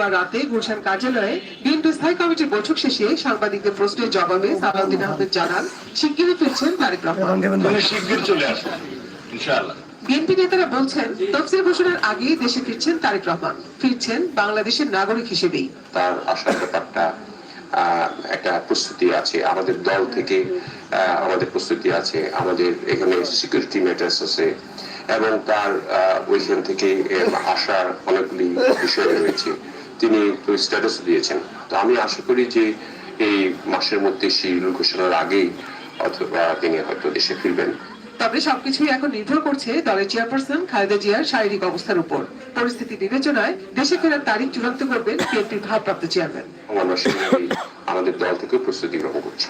সোমবার রাতে গুলশান কার্যালয়ে বিএনপি স্থায়ী কমিটির বৈঠক শেষে সাংবাদিকদের প্রশ্নের জবাবে সালাউদ্দিন আহমেদ জানান শিগগিরই ফিরছেন তারেক রহমান। শিগগির চলে ইনশাআল্লাহ। বিএনপি নেতারা বলছেন তফসিল ঘোষণার আগেই দেশে ফিরছেন তারেক রহমান। ফিরছেন বাংলাদেশের নাগরিক হিসেবেই। তার আসার ব্যাপারটা আহ, একটা প্রস্তুতি আছে। আমাদের দল থেকে আহ, আমাদের প্রস্তুতি আছে। আমাদের এখানে সিকিউরিটি ম্যাটার্স আছে। এবং তার আহ, ওইখান থেকে আসার অনেকগুলি বিষয় রয়েছে। তিনি তো স্ট্যাটাস দিয়েছেন। তো আমি আশা করি যে এই মাসের মধ্যে শিল ঘোষণার আগেই অথবা তিনি হয়তো দেশে ফিরবেন। তবে সবকিছুই এখন নির্ভর করছে দলের চেয়ারপারসন খালেদা জিয়ার শারীরিক অবস্থার উপর। পরিস্থিতি বিবেচনায় দেশে ফেরার তারিখ চূড়ান্ত করবেন বিএনপির ভারপ্রাপ্ত চেয়ারম্যান। আমাদের দল থেকে প্রস্তুতি গ্রহণ করছি।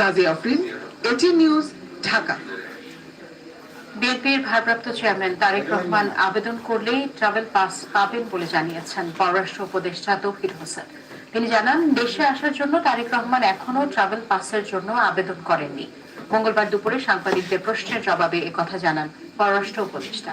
নাজিয়া আফরিন এটি নিউজ ঢাকা। বিএনপির ভারপ্রাপ্ত চেয়ারম্যান তারেক রহমান আবেদন করলেই ট্রাভেল পাস পাবেন বলে জানিয়েছেন পররাষ্ট্র উপদেষ্টা তৌহিদ হোসেন। তিনি জানান, দেশে আসার জন্য তারেক রহমান এখনও ট্রাভেল পাসের জন্য আবেদন করেননি। মঙ্গলবার দুপুরে সাংবাদিকদের প্রশ্নের জবাবে একথা জানান পররাষ্ট্র উপদেষ্টা।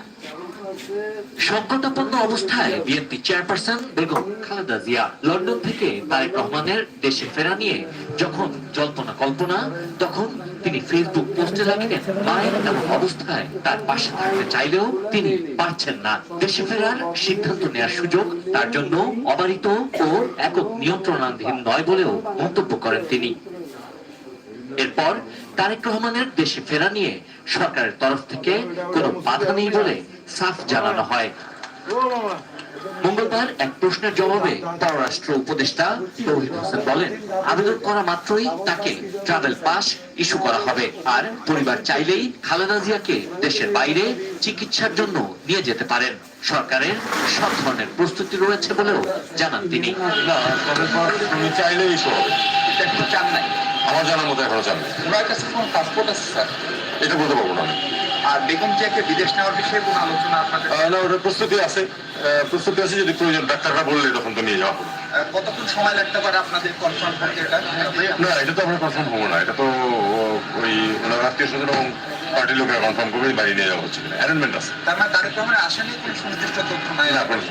সংকটাপন্ন অবস্থায় BNP chairperson Begum Khaleda Zia London থেকে তারেক রহমানের দেশে ফেরা নিয়ে যখন জল্পনা কল্পনা, তখন তিনি ফেসবুক পোস্টে লিখলেন মায়ের এমন অবস্থায় তার পাশে থাকতে চাইলেও তিনি পারছেন না। দেশে ফেরার সিদ্ধান্ত নেওয়ার সুযোগ তার জন্য অবারিত ও একক নিয়ন্ত্রণাধীন নয় বলেও মন্তব্য করেন তিনি। এরপর তারেক রহমানের দেশে ফেরা নিয়ে সরকারের তরফ থেকে কোনো বাধা নেই বলে সাফ জানানো হয়। মঙ্গলবার এক প্রশ্নের জবাবে পররাষ্ট্র উপদেষ্টা তৌহিদ হোসেন বলেন আবেদন করা মাত্রই তাকে ট্রাভেল পাস ইস্যু করা হবে। আর পরিবার চাইলেই খালেদা জিয়াকে দেশের বাইরে চিকিৎসার জন্য নিয়ে যেতে পারেন। সরকারের সব ধরনের প্রস্তুতি রয়েছে বলেও জানান তিনি। চাইলেই চান নাই। আমার জানার মতো এখনও চান ওনার কাছে কোনো পাসপোর্ট আছে স্যার। এটা বলতে পারব না। আর বেগম জিয়াকে বিদেশ নেওয়ার বিষয়ে কোনো আলোচনা আপনাদের? না প্রস্তুতি আছে। প্রস্তুতি আছে যদি প্রয়োজন ডাক্তাররা বললে তখন তো নিয়ে যাওয়া কতক্ষণ সময় লাগতে পারে আপনাদের কনফার্ম করতে এটা? না এটা তো আমরা কনফার্ম হব না। এটা তো ওই ওনার আত্মীয় স্বজন এবং পার্টির লোকেরা কনফার্ম করবে বাড়ি নিয়ে যাওয়া হচ্ছে অ্যারেঞ্জমেন্ট আছে। তার মানে তারেক রহমানের আসেনি কোনো সুনির্দিষ্ট তথ্য নাই। না কোনো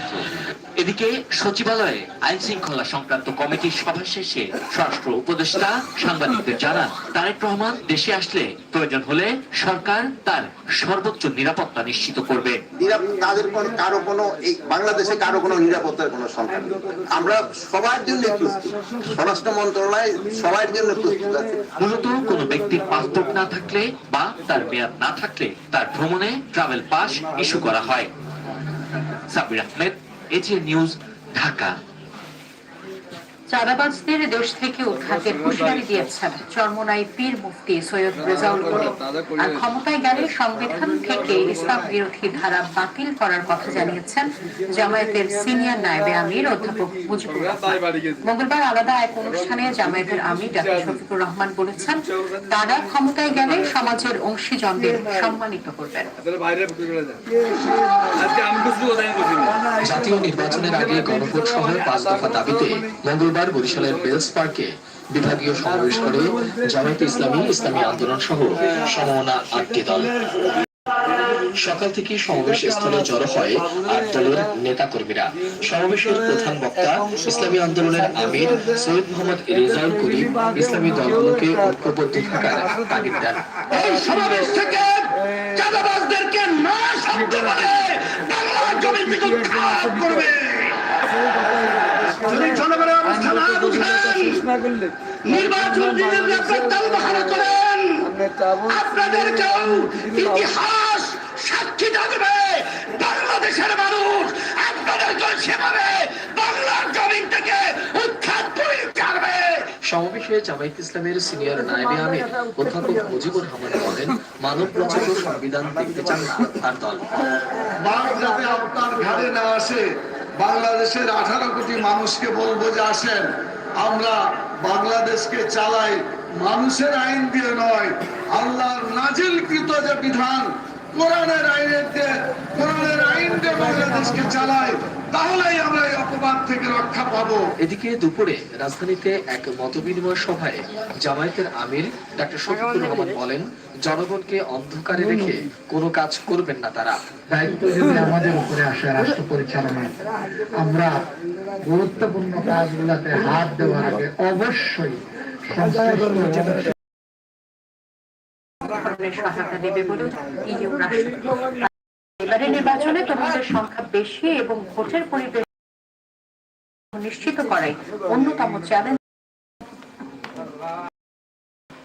এদিকে সচিবালয়ে আইন শৃঙ্খলা সংক্রান্ত কমিটির সভা শেষে স্বরাষ্ট্র উপদেষ্টা সাংবাদিকদের জানান তারেক রহমান দেশে আসলে প্রয়োজন হলে সরকার তার সর্বোচ্চ নিরাপত্তা নিশ্চিত করবে। তাদের কোনো কারও কোনো এই বাংলাদেশে কারও কোনো নিরাপত্তার কোনো সংখ্যা আমরা সবার জন্য প্রস্তুত। স্বরাষ্ট্র মন্ত্রণালয় সবার জন্য প্রস্তুত আছে। মূলত কোনো ব্যক্তির পাসপোর্ট না থাকলে বা তার মেয়াদ না থাকলে তার ভ্রমণে ট্রাভেল পাস ইস্যু করা হয়। Sabir Ahmed ATN news Dhaka. চাঁদাবাজদের দেশ থেকে উৎখাতের হুঁশিয়ারি দিয়েছেন। চরমনাই পীর মুফতি সৈয়দ রেজাউল করিম। আর ক্ষমতায় গেলে সংবিধান থেকে ইসলাম বিরোধী ধারা বাতিল করার কথা জানিয়েছেন জামায়াতের সিনিয়র নায়েবে আমির অধ্যাপক মুজিবুর রহমান। মঙ্গলবার আলাদা এক অনুষ্ঠানে জামায়াতের আমির ডাক্তার শফিকুর রহমান বলেছেন তারা ক্ষমতায় গেলে সমাজের অংশীজনদের সম্মানিত করবেন। জাতীয় নির্বাচনের আগে গণভোট সহ পাঁচ দফা দাবিতে মঙ্গলবার বরিশালের বেলস পার্কে বিভাগীয় সমাবেশ করে জামায়াতে ইসলামী ইসলামী আন্দোলন সহ সমমনা আটটি দল। সকাল থেকে সমাবেশ স্থলে জড়ো হয় আট দলের নেতা কর্মীরা সমাবেশের প্রধান বক্তা ইসলামী আন্দোলনের আমির সৈয়দ মোহাম্মদ রেজাউল করিম ইসলামী দলগুলোকে ঐক্যবদ্ধ থাকার তাগিদ দেন। এই সমাবেশ থেকে চাঁদাবাজদেরকে না শব্দ বলে বাংলার জমি বিদ্যুৎ করবে। অবস্থা না সাক্ষী থাকবে বাংলাদেশের মানুষ সেভাবে বাংলার জমিন থেকে সমাবেশে জামায়াত ইসলামের সিনিয়র নায়েবে আমির অধ্যাপক মুজিবুর রহমান বলেন, মানব রচিত সংবিধান দেখতে চান না তার দল। যাতে আপনার না আসে। বাংলাদেশের আঠারো কোটি মানুষকে বলব যে আসেন, আমরা বাংলাদেশকে চালাই। মানুষের আইন দিয়ে নয়, আল্লাহর নাজিলকৃত যে বিধান, কোরআনের আইনের দিয়ে কোরআনের দিয়ে বাংলাদেশকে চালাই তাহলেই আমরা এই অপবাদ থেকে রক্ষা পাবো। এদিকে দুপুরে রাজধানীতে এক মতবিনিময় সভায় জামায়াতের আমির ডাক্তার শফিকুর রহমান বলেন জনগণকে অন্ধকারে রেখে কোনো কাজ করবেন না তারা। দায়িত্ব যদি আমাদের উপরে আসে রাষ্ট্র পরিচালনায়। আমরা গুরুত্বপূর্ণ কাজগুলোতে হাত দেওয়ার আগে অবশ্যই সহায়তা দেবে বলে ইইউ রাষ্ট্রদূত এবারে নির্বাচনে তরুণদের সংখ্যা বেশি এবং ভোটের পরিবেশ নিশ্চিত করাই অন্যতম চ্যালেঞ্জ